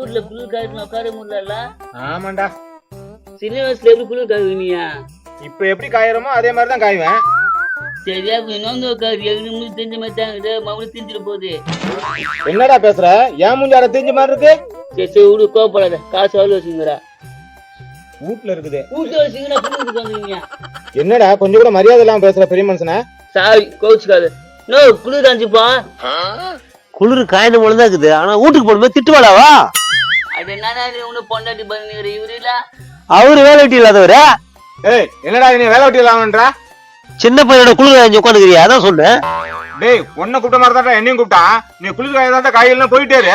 ஊர்ல குளிர் காயத்துல உட்கார முடியல ஆமாண்டா. சின்ன வயசுல எப்படி குளிர் காயுவீங்க இப்ப எப்படி காயறோமோ அதே மாதிரி தான் காயுவேன். சரியா இன்னொன்று உட்காரு எங்களுக்கு தெரிஞ்ச மாதிரி தான் இது மறுபடியும் தெரிஞ்சிட போகுது. என்னடா பேசுற? ஏன் மூஞ்சார தெரிஞ்ச மாதிரி இருக்கு? சரி சரி விடு கோவப்படாத காசு அவ்வளோ வச்சுங்கிறா வீட்டுல இருக்குது. வீட்டு வச்சுங்கன்னா குளிருக்கு வந்துருங்க என்னடா கொஞ்சம் கூட மரியாதை இல்லாம பேசுற பெரிய மனுஷன? சாரி கோவிச்சுக்காது. நோ குளிர் காஞ்சிப்பா. குளிர் காய்ந்த போல தான் இருக்குது. ஆனா வீட்டுக்கு போடும்போது திட்டுவாடாவா அது என்னடா நீ ஒண்ணு பொண்டாட்டி பண்ணுங்கிற அவரு வேலை வெட்டி இல்லாதவரு? ஏய் என்னடா நீ வேலை வெட்டி இல்லாமன்றா சின்ன பையனோட குளிர் காய்ஞ்சி உட்காந்துக்கிறியா? அதான் சொன்னேன் டேய் உன்னை கூப்பிட்ட மாதிரி தான் என்னையும் கூப்பிட்டான் நீ குளிர் காய தான் காயெல்லாம் போயிட்டே இரு.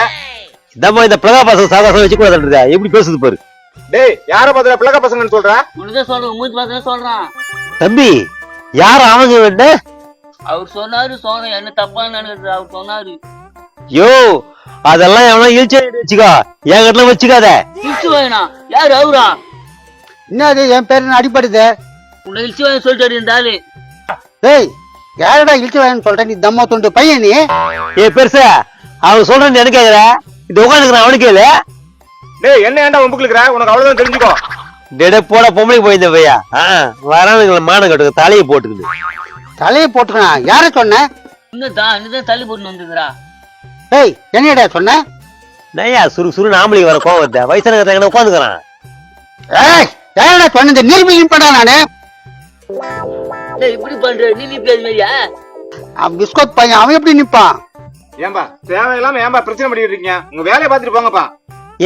இந்த பிரகா பாசம் சாகாசம் வச்சு கூடாதுன்றா எப்படி பேசுது பாரு. டேய் யார பாத்துல பிளக்க பசங்கன்னு சொல்ற? உனதான் சொல்றேன் மூச்சு பார்த்தா சொல்றான். தம்பி யார் அவங்க வேண்ட அவர் சொன்னாரு சொன்ன என்ன தப்பா நினைக்கிறது அவர் சொன்னாரு. யோ அதெல்லாம் எவனா இழுச்சு வச்சுக்கோ என் கிட்ட வச்சுக்காத. இழிச்சு வேணாம் யாரு அவரா? என்னது என் பேர் என்ன அடிப்படுது உன்னை இழிச்சு வேணும் சொல்லிட்டு இருந்தாரு டேய் யாரடா இழுத்து வேணும்னு சொல்ற? நீ தம்மா தொண்டு பையன் நீ. ஏ பெருசா அவன் சொல்றேன் எனக்கு கேக்குற? இந்த உட்காந்துக்கிறான் அவனுக்கு கேளு. டேய் என்ன ஏன்டா உம்புக்குற உனக்கு அவ்வளவுதான் தெரிஞ்சுக்கோ. டெட போட பொம்பளைக்கு போயிருந்த பையா. வரானுங்களை மானம் கட்டுக்கு தலையை போட்டுக்குது. தலையை போட்டுக்கணும். யார சொன்ன? தள்ளி போட்டு வந்துக்கிறா டேய் என்னடா சொன்ன? நையா சுரு சுரு நாமளுக்கு வர கோவத்தை வயசான உட்காந்துக்கிறான் ஏய் யாரடா சொன்னது நிரூபிக்கும் பண்ணா நானு? டேய் இப்படி பண்ற நீ நீ பேச மாதிரியா? அவன் பிஸ்கோத் பையன் அவன் எப்படி நிப்பான்? ஏன்பா தேவையில்லாம ஏன்பா பிரச்சனை பண்ணிட்டு இருக்கீங்க? உங்க வேலையை பார்த்துட்டு போங்கப்பா.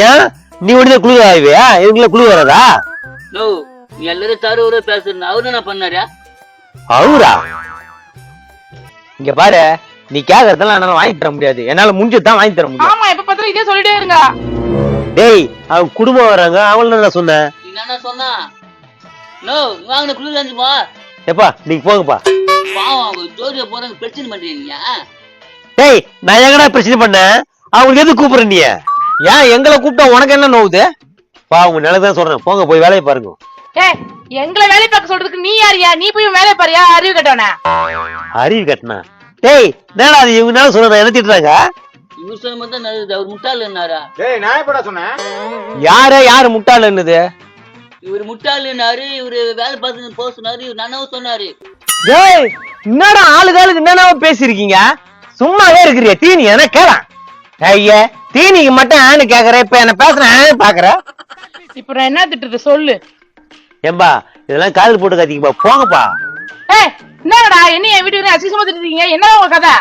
ஏன்? நீ உடனே குளிர் ஆகுவியா இதுக்குள்ள குளிர் வராதா? நோ நீ எல்லாரும் தர ஊரே பேசுறேன் அவரு என்ன பண்ணாரா? அவரா? இங்க பாரு நீ கேக்குறதெல்லாம் என்னால வாங்கி தர முடியாது. என்னால முடிஞ்சதுதான் வாங்கி தர முடியும். இதே சொல்லிட்டே இருங்க. டேய் அவன் குடும்பம் வராங்க அவங்கள நான் சொன்னேன். நீ என்ன சொன்னா நோ வாங்கின குளிர் காஞ்சிப்பா எப்பா நீங்க போங்கப்பா. பாவம் அவங்க ஜோடியா போறாங்க பிரச்சனை பண்றீங்க டேய் நான் எங்கடா பிரச்சனை பண்ணேன்? அவங்களுக்கு எது கூப்பிடுற நீ? ஏன் எங்களை கூப்பிட்டா உனக்கு என்ன நோவுது? பா உங்க நிலைதான் சொல்றேன். போங்க போய் வேலையை பாருங்க. ஏய் எங்களை வேலை பார்க்க சொல்றதுக்கு நீ யாரியா நீ போய் வேலை பாரியா அறிவு கட்டவன. அறிவு கட்டினா? டேய் என்னடா அது? இவங்க நேரம் சொல்றேன் என்ன திட்டுறாங்க? இவர் சொன்ன மாதிரி தான் நல்லது. அவர் முட்டாள் என்னாரா? டேய் நான் எப்படா சொன்னேன்? யாரே யாரு முட்டாள் என்னது? இவர் முட்டாள் என்னாரு? இவரு வேலை பார்த்து போக சொன்னாரு. இவர் நனவு சொன்னாரு. டேய் என்னடா ஆளுகளுக்கு என்னென்ன பேசிருக்கீங்க சும்மாவே இருக்கிறிய தீனி என்ன கேளாம் ஐய தீனிக்கு மட்டும் ஆன்னு கேக்குற இப்ப என்ன பேசுறேன் ஆன்னு பாக்குற? இப்ப நான் என்ன திட்டுறது சொல்லு. ஏம்பா இதெல்லாம் காதல் போட்டு கத்திக்கப்பா போங்கப்பா. ஏய் என்னடா என்ன என் வீட்டுக்கு அசிசமா திட்டுறீங்க? என்ன உங்க கதை?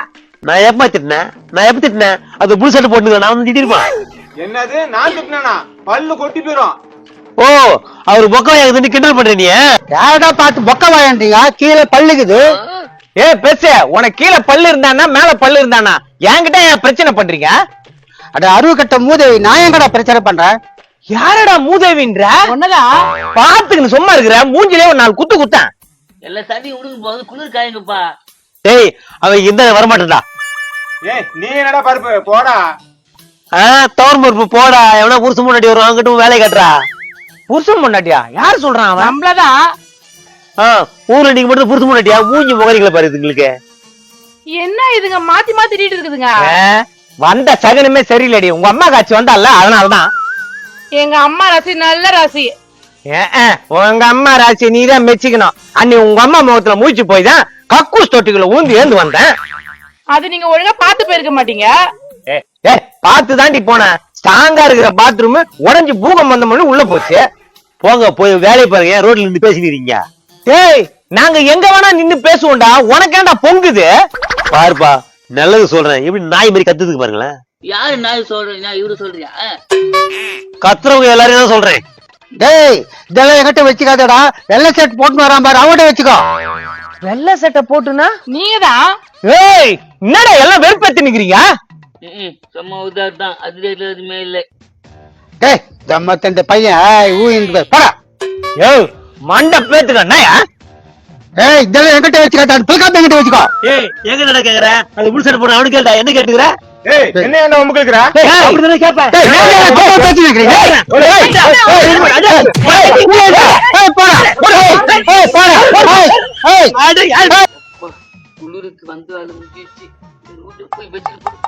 நான் எப்ப திட்டினேன்? நான் எப்ப திட்டினேன்? அது புல் சட்டை போட்டுங்க நான் வந்து திட்டிருப்பான். என்னது? நான் திட்டினா பல்லு கொட்டி போயிரும். ஓ அவர் பொக்கம் எனக்கு கிண்டல் பண்ற நீ? யாரடா பார்த்து பொக்க வாயன்றீங்க கீழே பல்லுக்குது. ஏ பெருசு உனக்கு கீழே பல்லு இருந்தானா மேல பல்லு இருந்தானா? என்கிட்ட ஏன் பிரச்சனை பண்றீங்க? அட அருவு கட்ட மூதேவி நான் எங்கடா பிரச்சனை பண்றேன்? யாரடா மூதேவின்ற? ஒன்னதான் பாத்துக்கின்னு சும்மா இருக்கிற மூஞ்சிலே ஒரு நாலு குத்து குத்தேன். எல்லா சண்டையும் விடுங்க போது குளிர் காயுங்கப்பா. டேய் அவன் இந்த வரமாட்டேன்டா. ஏய் நீ என்னடா பருப்பு? போடா. ஆ தோர் பருப்பு போடா. எவனா புருஷன் முன்னாடி வரும் அவங்கிட்ட வேலை கட்டுறா. புருஷன் முன்னாடியா யார் சொல்றான் அவன்? நம்மளதான் ஆ, ஊர்ல நீங்க மட்டும் புருஷன் முன்னாடியா மூஞ்சி முகரிகளை பாரு இதுங்களுக்கு. என்ன இதுங்க? மாத்தி மாத்தி திட்டிட்டு இருக்குதுங்க. வந்த சகனமே சரியில்லடி. உங்க அம்மா காட்சி வந்தால அதனாலதான். எங்க அம்மா ராசி நல்ல ராசி. உங்க அம்மா ராசி நீ தான் மெச்சிக்கணும். அன்னி உங்க அம்மா முகத்துல மூச்சு போய் தான் கக்கூஸ் தொட்டிக்குள்ள ஊந்து ஏந்து வந்தேன். அது நீங்க ஒழுங்கா பாத்து போயிருக்க மாட்டீங்க. ஏ, பார்த்து தாண்டி போனேன் ஸ்ட்ராங்கா இருக்கிற பாத்ரூம் உடஞ்சு பூகம் வந்த மணி உள்ள போச்சு. போங்க போய் வேலையை பாருங்க. ரோட்ல நின்று பேசிக்கிறீங்க? டேய் நாங்க எங்க வேணா நின்னு பேசுவோம்டா. உனக்கு ஏன்டா பொங்குது? பாருப்பா நல்லது சொல்றேன். எப்படி நாய் மாதிரி கத்துதுக்கு பாருங்களேன். யாரு நான் சொல்றேன் நான் இவரு சொல்றியா? கத்துறவங்க எல்லாரையும் தான் சொல்றேன். டேய் இதெல்லாம் என்கிட்ட வச்சுக்காதடா. வெள்ளை ஷர்ட் போட்டு வரான் பாரு. அவன்கிட்ட வச்சுக்கோ. வெள்ளை சட்டை போட்டுனா? நீங்க தான் ஏய் என்னடா எல்லாம் வெறுப்பேத்தி நிக்கிறீங்க? சும்மா உதார் தான். அது எதுவுமே இல்லை. டேய் தம்ம தந்த பையன். ஏய், ஊ இங்க பாரு. போடா. யோ மண்ட பேத்துக்க என்னயா ஏய்? இதெல்லாம் என்கிட்ட வச்சுக்காத. பிள்காத்த என்கிட்ட வச்சுக்கோ. ஏய் எங்க நட கேக்குற? அது புல் சட்டை போட அவனுக்கு கேட்டா என்ன கேட்டுக்கிற? ஏய் என்ன என்ன உம்புக்குற டேய் அப்படிதானே கேப்பேன் டேய், ஏய், ஏய், தப்பா பேசிட்டு இருக்கிறீங்க. ஏய், ஏய், ஏய், ஏய், ஏய், போடா. ஏய், ஏய், போடா. ஏய், ஏய், குளிருக்கு வந்து வேலை முடிஞ்சிச்சு வீட்டுக்கு போய் வச்சிருக்கோம்